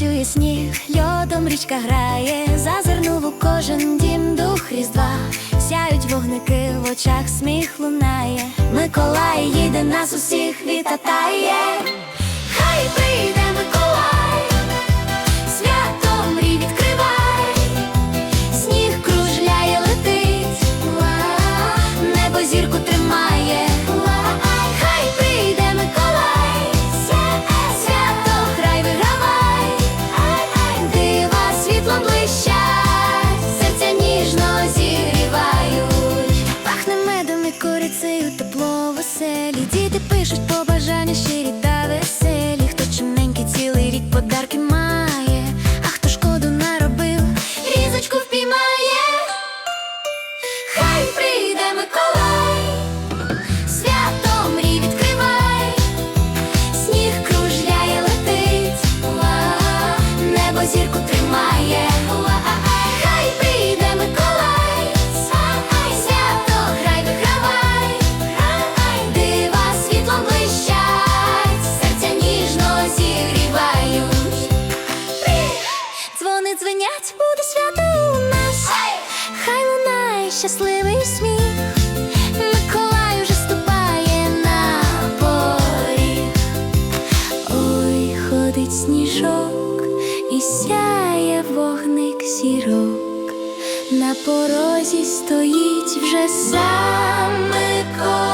танцює сніг, льодом річка грає, зазирнув у кожен дім дух різдва, сяють вогники, в очах сміх лунає, Миколай їде нас усіх вітатає. Пишуть побажання щирі та веселі. Хто чимненький цілий рік подарки має, а хто шкоду наробив, різочку впіймає. Хай прийде Миколай, свято мрій відкривай, сніг кружляє, летить, небо зірку тримає. Дзвенять, буде свято у нас. Хай лунає щасливий сміх. Миколай уже ступає на поріг. Ой, ходить сніжок і сяє вогник зірок. На порозі стоїть вже сам Миколай.